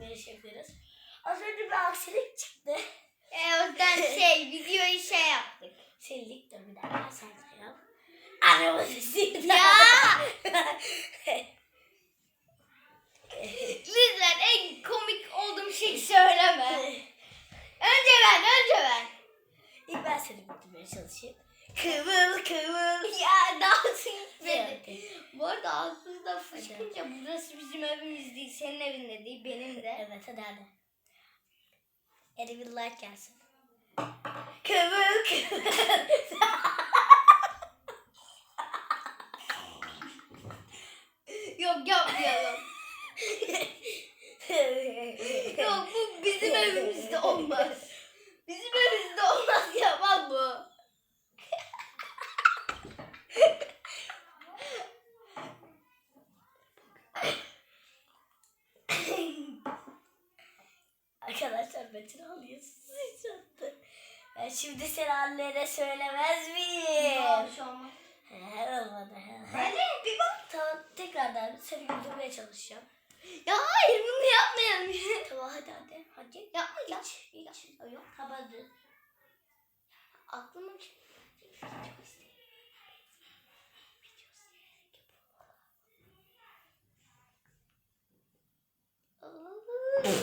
veriş yapıyoruz. Az önce bir aksilik çıktı. E, o yüzden şey videoyu şey yaptık. Sildik dur bir dakika sen de yap. Araba sesi. Ya! Lütfen en komik olduğum şeyi söyleme. Önce ben, önce ben. İlk ben seni bitirmeye çalışayım. Kıvıl kıvıl. Ya. Bu arada ağzınızda fışkınca burası bizim evimiz değil, senin evin de değil, benim de. Evet hadi hadi. Like gelsin. Kıvıl. Yok yapmayalım. Yok bu bizim evimizde olmaz. Bizim evimizde olmaz yapmam bu. Arkadaşlar Metin alıyor. Sıçrattı. Ben şimdi seni annene söylemez miyim? Şey olmaz. He olmadı. Hadi bir bak. Tamam tekrardan seni güldürmeye çalışacağım. Ya hayır bunu yapmayalım. Tamam hadi hadi. Hadi. Yapma ya. Hiç. Hiç. Yok. Hadi. Aklıma bir şey.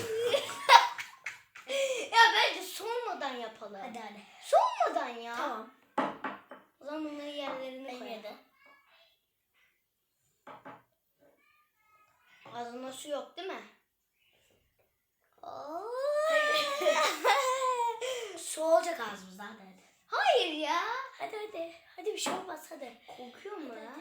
bence sonmadan yapalım. Hadi hadi. Sonmadan ya. Tamam. O zaman bunları yerlerine koyalım. Ağzına su yok değil mi? Su olacak ağzımızda hadi hadi. Hayır ya. Hadi hadi. Hadi bir şey olmaz hadi. Kokuyor mu ya?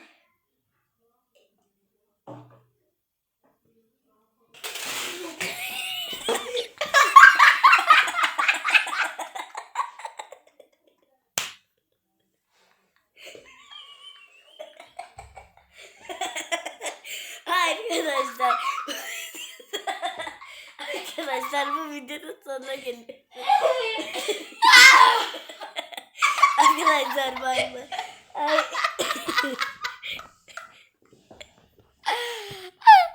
Arkadaşlar. Arkadaşlar bu videonun sonuna geliyor. Arkadaşlar bay bay. Ay-